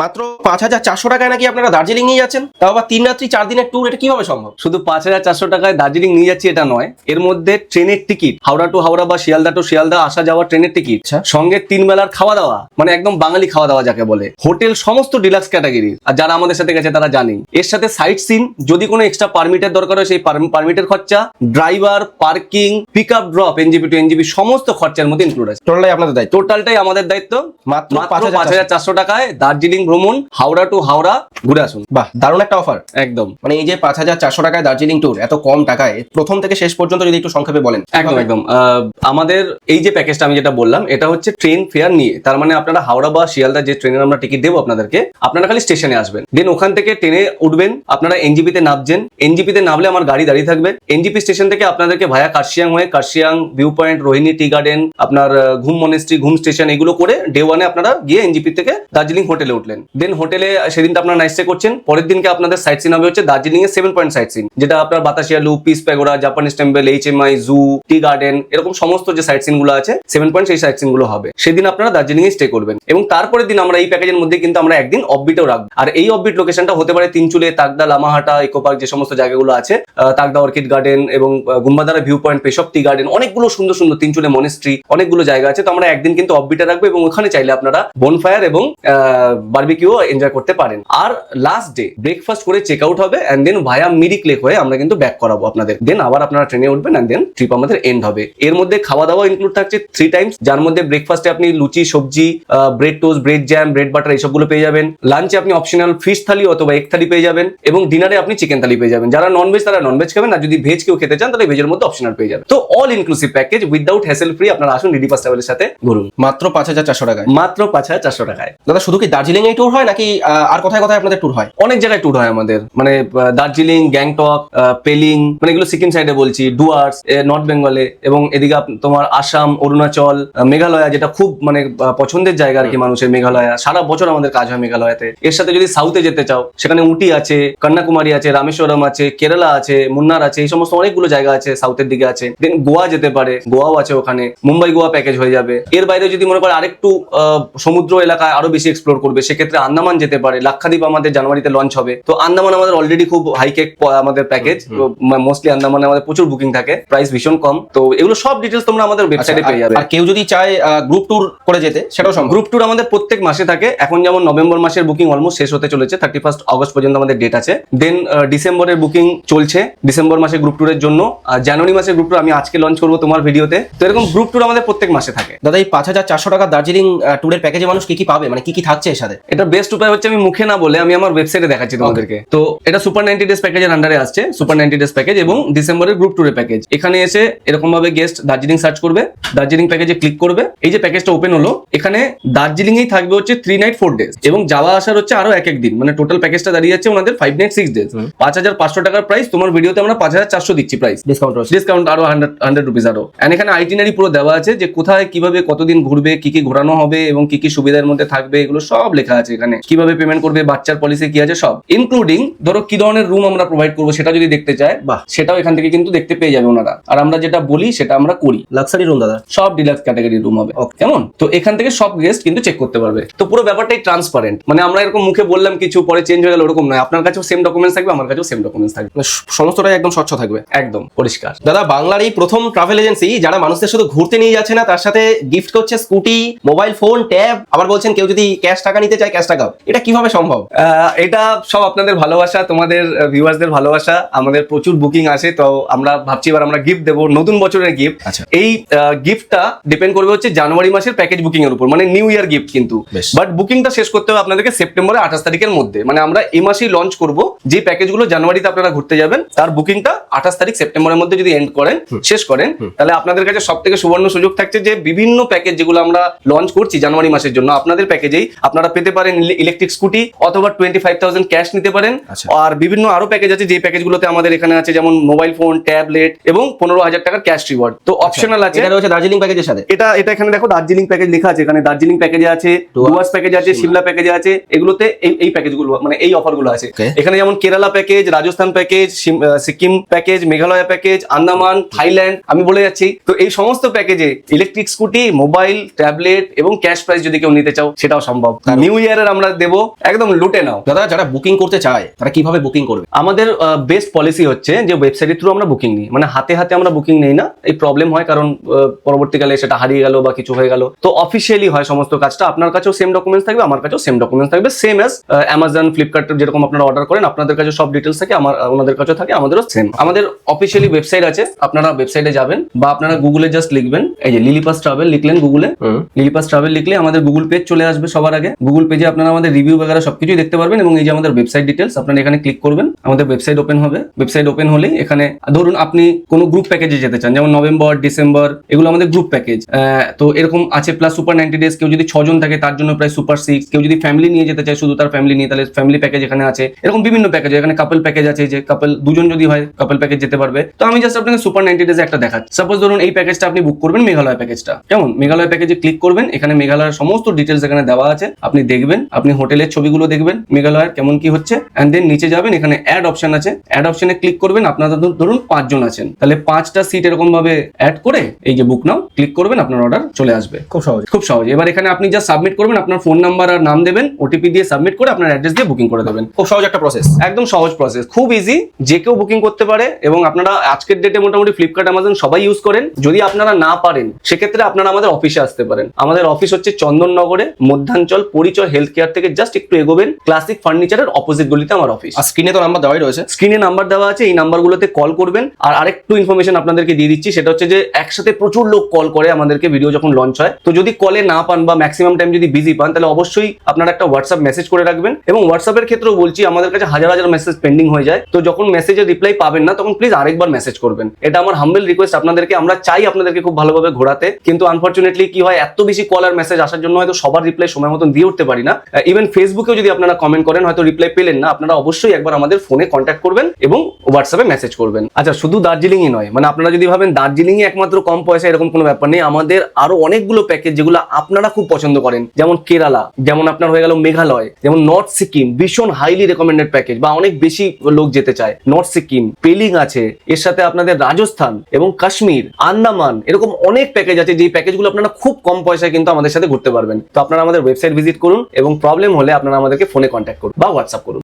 মাত্র পাঁচ হাজার চারশো টাকায় নাকি আপনারা দার্জিলিং নিয়ে যাচ্ছেন? তাও আবার তিন রাত্রি চার দিনের ট্যুর এটা কীভাবে সম্ভব? শুধু পাঁচ হাজার চারশো টাকায় দার্জিলিং নিয়ে যাচ্ছি এটা নয়। এর মধ্যে ট্রেনের টিকিট হাওড়া টু হাওড়া বা শিয়ালদা টু শিয়ালদা আসা যাওয়া ট্রেনের টিকিট আচ্ছা। সঙ্গে তিন বেলার খাওয়া দাওয়া মানে একদম বাঙালি খাওয়া দাওয়া যাকে বলে। হোটেল সমস্ত ডিলাক্স ক্যাটাগরি আর যারা আমাদের সাথে গেছে তারা জানেই। এর সাথে সাইট সিন যদি কোনো এক্সট্রা পারমিটের দরকার হয় সেই পারমিটের খরচা driver parking pick up drop NJP to NJP সমস্ত খরচার মধ্যে ইনক্লুড আছে। টোটালটাই আপনাদের দায়িত্ব? টোটালটাই আমাদের দায়িত্ব। মাত্র পাঁচ হাজার চারশো টাকায় দার্জিলিং ভ্রমণ হাওড়া টু হাওড়া ঘুরে আসুন। বাহ দারুণ একটা অফার একদম। মানে এই যে পাঁচ হাজার চারশো টাকায় দার্জিলিং ট্যুর এত কম টাকায় প্রথম থেকে শেষ পর্যন্ত যদি একটু সংক্ষেপে বলেন। একদম একদম। আমাদের এই যে প্যাকেজটা আমি যেটা বললাম এটা হচ্ছে ট্রেন ফেয়ার নিয়ে। তার মানে আপনারা হাওড়া বা শিয়ালদা যে ট্রেনের আমরা টিকিট দেবো আপনাদেরকে আপনারা খালি স্টেশনে আসবেন। দেন ওখান থেকে ট্রেনে উঠবেন আপনারা এনজিপিতে নামছেন। এনজিপিতে নামলে আমার গাড়ি দাঁড়িয়ে থাকবে। এনজিপি স্টেশন থেকে আপনাদেরকে ভায়া কার্শিয়াং হয়ে Kurseong view point Rohini tea garden আপনার ঘুম মনেস্ট্রি ঘুম স্টেশন এগুলো করে ডে ওয়ানে আপনারা গিয়ে এনজিপি থেকে দার্জিলিং হোটেলে উঠলেন। দেন হোটেলে সেদিনটা আপনারা নাইট স্টে করছেন। পরের দিনকে আপনাদের সাইট সিন হবে হচ্ছে দার্জিলিং এর সেভেন পয়েন্ট সাইট সিন যেটা আপনার Batasia loop peace pagoda Japanese temple H M I zoo tea garden এরকম সমস্ত যে সাইট সিনগুলো আছে সেভেন পয়েন্ট সেই সাইট সিনগুলো হবে। সেদিন আপনারা দার্জিলিং এ স্টে করবেন। এবং তারপরের দিন আমরা এই প্যাকেজের মধ্যে কিন্তু আমরা একদিন অফবিটেও রাখব। আর এই অফবিট লোকেশনটা হতে পারে তিনচুলে তাকদা লামাহাটা ইকো পার্ক যে সমস্ত জায়গাগুলো আছে তাকদা অর্কিড গার্ডেন এবং Gumbadara view point Peshok tea garden অনেকগুলো সুন্দর সুন্দর তিনচুলে মনেস্ট্রি অনেকগুলো জায়গা আছে। তো আমরা একদিন কিন্তু অফবিটে রাখব এবং ওখানে চাইলে আপনারা বনফায়ার এবং বার্বিকিউ এনজয় করতে পারেন। আর লাস্ট ডে ব্রেকফাস্ট করে চেক আউট হবে and then via Mirik lake হয়ে আমরা কিন্তু ব্যাক করাবো আপনাদের। দেন আবার আপনারা ট্রেনে উঠবেন অ্যান্ড দেন ট্রিপ আমাদের এন্ড হবে। এর মধ্যে খাওয়া দাওয়া ইনক্লুড থাকছে থ্রি টাইমস যার মধ্যে ব্রেকফাস্টে আপনি লুচি সবজি bread toast bread jam bread butter এইসবগুলো পেয়ে যাবেন। লাঞ্চে আপনি অপশনাল ফিশ থালি অথবা এগ থালি পেয়ে যাবেন। এবং ডিনারে আপনি চিকেন থালি পেয়ে যাবেন। যারা নন ভেজ তারা নন ভেজ খাবেন। আর যদি ভেজ কেউ খেতে চান তাহলে ভেজের মধ্যে অপশনাল পেয়ে যাবেন। তো all inclusive package without hassle free আপনারা আসুন ডিডি পাস ট্রাভেলের সাথে ঘুরুন। মাত্র পাঁচ হাজার চারশো টাকায়। মাত্র পাঁচ হাজার চারশো টাকায়। দাদা শুধু কি দার্জিলিং এই ট্যুর হয় নাকি আর কোথায় কোথায় আপনাদের ট্যুর হয়? অনেক জায়গায় ট্যুর হয় আমাদের। মানে দার্জিলিং গ্যাংটক পেলিং মানে এগুলো সিকিম সাইডে বলছি ডুয়ার্স নর্থ বেঙ্গলে এবং এদিকে তোমার আসাম অরুণাচল মেঘালয়া যেটা খুব মানে পছন্দের জায়গা আর কি মানুষের মেঘালয়া। সারা বছর আমাদের কাজ হয় মেঘালয়াতে। এর সাথে যদি সাউথে যেতে চাও সেখানে উটি আছে কন্যাকুমারী আছে রামেশ্বরম আছে কেরালা আছে মুন্নার আছে এই সমস্ত অনেকগুলো জায়গা আছে সাউথের দিকে আছে। দেন গোয়া যেতে পারে গোয়াও আছে ওখানে মুম্বাই গোয়া প্যাকেজ হয়ে যাবে। এর বাইরে যদি মনে করে আরেকটু সমুদ্র এলাকায় আরও বেশি এক্সপ্লোর করবে সেক্ষেত্রে আন্দামান যেতে পারে। লাক্ষাদ্বীপ আমাদের জানুয়ারিতে লঞ্চ হবে। তো আন্দামান আমাদের অলরেডি খুব হাইকেক আমাদের প্যাকেজ মোস্টলি আন্দামানে আমাদের প্রচুর বুকিং থাকে। প্রাইস ভীষণ কম। তো এগুলো সব ডিটেলস তোমরা আমাদের ওয়েবসাইটে আচ্ছা, পেয়ে যাবে। আর কেউ যদি চায় গ্রুপ ট্যুর করে যেতে সেটাও সম্ভব? গ্রুপ ট্যুর আমাদের প্রত্যেক মাসে থাকে। এখন যেমন নভেম্বর মাসের বুকিং অলমোস্ট শেষ হতে চলেছে থার্টি ফার্স্ট অগস্ট পর্যন্ত আমাদের ডেট আছে। দেন ডিসেম্বরের বুকিং চলছে ডিসেম্বর মাসে গ্রুপ ট্যুরের জন্য। আর জানুয়ারি মাসে গ্রুপ ট্যুর আমি আজকে লঞ্চ করব তোমার ভিডিওতে। তো এরকম গ্রুপ ট্যুর আমাদের প্রত্যেক মাসে থাকে। দাদা এই পাঁচ হাজার চারশো টাকা দার্জিলিং ট্যুরের প্যাকেজে মানুষ কি কি পাবে? মানে কি কি থাকছে এর সাথে? এটা বেস্ট উপায় হচ্ছে আমি মুখে না বলে আমি আমার ওয়েবসাইটে দেখাচ্ছি তোমাদেরকে। তো এটা সুপার নাইনটি ডেজ প্যাকেজের আন্ডারে আসছে সুপার নাইনটি ডেজ প্যাকেজ এবং ডিসেম্বরের গ্রুপ ট্যুরের প্যাকেজ এখানে এসে এরকম ভাবে গেস্ট দার্জিলিং সার্চ করবে দার্জিলিং প্যাকেজে ক্লিক করবে। এই যে প্যাকেজটা ওপেন হলো এখানে দার্জিলিং এই থাকবে হচ্ছে থ্রি নাইট ফোর ডেজ এবং যাওয়া আসার হচ্ছে আরও এক এক দিন। মানে টোটাল প্যাকেজটা দাঁড়িয়ে যাচ্ছে ওনাদের ফাইভ নাইট সিক্স ডেজ পাঁচ হাজার পাঁচশো টাকার প্রাইস তোমার ভিডিওতে আমরা পাঁচ হাজার চারশো দিচ্ছি প্রাইস ডিসকাউন্ট ডিসকাউন্ট আরও হান্ড্রেড হান্ড্রেড রুপিস আরও। এন্ড এখানে আইটিনারি পুরো দেওয়া আছে যে কোথায় কীভাবে কতদিন ঘুরবে কি কি ঘোরানো হবে এবং কি কি সুবিধার মধ্যে থাকবে এগুলো সব লেখা আছে এখানে। কীভাবে পেমেন্ট করবে বাচ্চার পলিসি কি আছে সব। ইনক্লুডিং ধরো কি ধরনের রুম আমরা প্রোভাইড করব সেটা যদি দেখতে চায় বা সেটাও এখান থেকে কিন্তু দেখতে পেয়ে যাবে ওনারা। আর আমরা যেটা বলি সেটা আমরা করি। লাক্সারি রুম দাদা? সব ডিলাক্স ক্যাটাগরি রুম হবে। কেমন? তো এখান থেকে সব গেস্ট কিন্তু চেক করতে পারবে। তো পুরো ব্যাপারটাই ট্রান্সপারেন্ট মানে আমরা এরকম মুখে বললাম কিছু পরে চেঞ্জ হয়ে গেল ওরকম নয়। আপনার কাছেও সেম ডকুমেন্টস থাকবে আমার কাছেও সেম ডকুমেন্টস থাকবে। মানে সমস্তটাই একদম স্বচ্ছ থাকবে। একদম পরিষ্কার। দাদা বাংলার এই প্রথম ট্রাভেল এজেন্সি যারা মানুষদের শুধু ঘুরতে নিয়ে যাচ্ছে না তার সাথে গিফট করছে স্কুটি মোবাইল ফোন ট্যাব আবার বলছেন কেউ যদি ক্যাশ টাকা নিতে চায় ক্যাশ টাকাও এটা কীভাবে সম্ভব? এটা সব আপনাদের ভালোবাসা তোমাদের ভিউয়ার্সদের ভালোবাসা। আমাদের প্রচুর বুকিং আসে তো আমরা ভাবছি এবার আমরা গিফট দেবো নতুন বছরের গিফট আচ্ছা। এই গিফটটা ডিপেন্ড করবে হচ্ছে জানুয়ারি মাসের প্যাকেজ বুকিং এর উপর মানে নিউ ইয়ার গিফট কিন্তু। বাট বুকিংটা শেষ করতে হবে আপনাদেরকে সেপ্টেম্বরের আঠাশ তারিখের মধ্যে। মানে আমরা এই মাসেই লঞ্চ করব যে প্যাকেজগুলো জানুয়ারিতে আপনারা ঘুরতে যাবেন তার বুকিংটা আঠাশ তারিখ সেপ্টেম্বরের মধ্যে যদি এন্ড করেন শেষ করেন তাহলে আপনাদের কাছে সব থেকে সুবর্ণ সুযোগ থাকছে যে বিভিন্ন প্যাকেজ যেগুলো আমরা লঞ্চ করছি জানুয়ারি মাসের জন্য আপনাদের প্যাকেজেই আপনারা পেতে পারেন ইলেকট্রিক স্কুটি অথবা টোয়েন্টি ফাইভ থাউজেন্ড ক্যাশ নিতে পারেন। আচ্ছা। আর বিভিন্ন আরও প্যাকেজ আছে যে প্যাকেজগুলোতে আমাদের এখানে আছে যেমন মোবাইল ফোন ট্যাবলেট এবং পনেরো হাজার টাকার ক্যাশ রিওয়ার্ড তো অপশনাল আছে। এটা রয়েছে দার্জিলিং প্যাকেজের সাথে? এটা এটা এখানে দেখো দার্জিলিং প্যাকেজ লেখা আছে এখানে দার্জিলিং প্যাকেজে আছে ডুয়ার্স প্যাকেজে আছে সিমলা। প্যাকেজে আছে এগুলোতে এই এই প্যাকেজগুলো মানে এই অফারগুলো আছে। এখানে যেমন Kerala package Rajasthan package Sikkim package Meghalaya package Andaman Thailand আমি বলে যাচ্ছি। তো এই সমস্ত প্যাকেজে ইলেকট্রিক স্কুটি মোবাইল ট্যাবলেট এবং ক্যাশ প্রাইস যদি কেউ নিতে চাও সেটাও সম্ভব। নিউ ইয়ারের আমরা দেবো একদম লুটে নাও। দাদা যারা বুকিং করতে চায় তারা কীভাবে বুকিং করবে? আমাদের বেস্ট পলিসি হচ্ছে যে ওয়েবসাইটের থ্রু আমরা বুকিং নিই। মানে হাতে হাতে আমরা বুকিং নেই না। এই প্রবলেম হয় কারণ পরবর্তীকালে সেটা হারিয়ে গেল বা কিছু হয়ে গেল। তো অফিসিয়ালি হয় সমস্ত কাজটা। আপনার কাছেও সেম ডকুমেন্টস থাকবে আমার কাছেও সেম ডকুমেন্টস থাকবে। সেম এস অ্যামাজন ফ্লিপকার্ট যেরকম আপনারা অর্ডার করেন আপনাদের কাছে সব ডিটেলস থাকে আমার ওনাদের কাছেও থাকে আমাদেরও সেম আমাদের অফিসিয়ালি ওয়েবসাইট আছে আপনারা ওয়েবসাইটে যাবেন বা আপনারা গুগলে জাস্ট লিখবেন। এই যে লিলিপাস ট্রাভেল লিখলেন গুগলে লিলিপাস ট্রাভেল লিখলে আমাদের গুগল পেজ চলে আসবে সবার আগে। গুগল পেজে আপনারা আমাদের রিভিউ বগেরা সবকিছুই দেখতে পারবেন এবং এই যে আমাদের ওয়েবসাইট ডিটেলস আপনারা এখানে ক্লিক করবেন। আমাদের ওয়েবসাইট ওপেন হবে। ওয়েবসাইট ওপেন হলেই এখানে, ধরুন আপনি কোনো গ্রুপ প্যাকেজে যেতে চান, যেমন নভেম্বর, ডিসেম্বর, এগুলো আমাদের গ্রুপ প্যাকেজ তো এরকম আছে প্লাস সুপার নাইনটি ডেজ কেউ যদি ছজন থাকে তার জন্য প্রায় সুপার সিক্স কেউ যদি ফ্যামিলি নিয়ে যেতে চায় শুধু তার ফ্যামিলি নিয়ে, তাহলে ফ্যামিলি প্যাকেজ এখানে আছে। এরকম বিভিন্ন প্যাকেজ এখানে কাপল প্যাকেজ আছে, যে কাপল দুজন যদি হয় কাপল প্যাকেজ যেতে পারবে। তো আমি জাস্ট আপনাকে সুপার নাইনটি ডেজ একটা দেখাচ্ছি। সাপোজ ধরুন এই প্যাকেজটা আপনি বুক করবেন, মেঘালয় প্যাকেজটা কেমন? মেঘালয় প্যাকেজে ক্লিক করবেন, এখানে মেঘালয়ের সমস্ত ডিটেলস এখানে দেওয়া আছে। আপনি দেখবেন আপনি হোটেলের ছবিগুলো দেখবেন মেঘালয়ের কেমন কি হচ্ছে অ্যান্ড দেন নিচে যাবেন এখানে অ্যাড অপশন আছে। অ্যাড অপশনে ক্লিক করবেন আপনাদের ধরুন- পাঁচজন আছেন। তাহলে পাঁচটা সিট এরকম ভাবে অ্যাড করে এই যে বুক নাও ক্লিক করবেন আপনার অর্ডার চলে আসবে। খুব সহজ। খুব সহজ। এবার এখানে আপনি যা সাবমিট করবেন আপনার ফোন নাম্বার আর নাম দেবেন ওটিপি দিয়ে সাবমিট করে আপনার অ্যাড্রেস দিয়ে বুকিং করে দেবেন। খুব সহজ একটা প্রসেস একদম সহজ প্রসেস খুব ইজি যে কেউ বুকিং করতে পারে এবং আপনারা আজকের ডেটে মোটামুটি ফ্লিপকার্ট অ্যামাজন সবাই ইউজ করেন। যদি আপনারা না পারেন সেক্ষেত্রে আপনারা আমাদের অফিসে আসতে পারেন। আমাদের অফিস হচ্ছে চন্দননগরে মধ্যাঞ্চল পরিচয় হেলথ কেয়ার থেকে জাস্ট একটু এগোবেন ক্লাসিক ফার্নিচারের অপোজিট গলিতে আমার অফিস আর স্ক্রিনে তো নাম্বার দেওয়াই রয়েছে। স্ক্রিনে নাম্বার দেওয়া আছে এই নাম্বারগুলোতে কল করবেন। আর আরেকটু ইনফরমেশন আপনাদেরকে দিয়ে দিচ্ছি সেটা হচ্ছে যে একসাথে প্রচুর লোক কল করে আমাদেরকে ভিডিও যখন লঞ্চ হয়। তো যদি কলে না পান বা ম্যাক্সিমাম টাইম যদি বিজি পান তাহলে অবশ্যই আপনারা একটা হোয়াটসঅ্যাপ মেসেজ করে রাখবেন। এবং হোয়াটসঅ্যাপের ক্ষেত্রেও বলছি আমাদের কাছে হাজার হাজার মেসেজ পেন্ডিং হয়ে যায়। তো যখন মেসেজের রিপ্লাই পাবেন না তখন প্লিজ আরেকবার মেসেজ করবেন। এটা আমার হাম্বেল রিকোয়েস্ট আপনাদেরকে আমরা চাই আপনাদেরকে খুব ভালোভাবে ঘোরাতে। কিন্তু আনফর্চুনেটলি কি হয় এত বেশি কল আর মেসেজ আসার জন্য হয়তো সবার রিপ্লাই সময় মতন দিয়ে উঠতে পারি না। ইভেন ফেসবুকেও যদি আপনারা কমেন্ট করেন, হয়তো রিপ্লাই পেলেন না, আপনারা অবশ্যই একবার আমাদের ফোনে কন্ট্যাক্ট করবেন এবং হোয়াটসঅ্যাপে মেসেজ করবেন। আচ্ছা শুধু দার্জিলিংই নয় মানে আপনারা যদি ভাবেন দার্জিলিংই একমাত্র কম পয়সা, এরকম কোনো ব্যাপার নেই, আমাদের আরও অনেকগুলো প্যাকেজ যেগুলো আপনারা খুব পছন্দ করেন, যেমন কেরালা, যেমন আপনার হয়ে গেল মেঘালয়, যেমন নর্থ সিকিম ভীষণ হাইলি রেকমেন্ডেড প্যাকেজ বা অনেক বেশি লোক যেতে চায়। নর্থ সিকিম পেলিং আছে, এর সাথে আপনাদের রাজস্থান এবং কাশ্মীর, আন্দামান, এরকম অনেক প্যাকেজ আছে, যেই প্যাকেজগুলো আপনারা খুব কম পয়সায় কিন্তু আমাদের সাথে ঘুরতে পারবেন। তো আপনারা আমাদের ওয়েবসাইট ভিজিট করুন এবং প্রবলেম হলে আপনারা আমাদেরকে ফোনে কন্ট্যাক্ট করুন বা হোয়াটসঅ্যাপ করুন।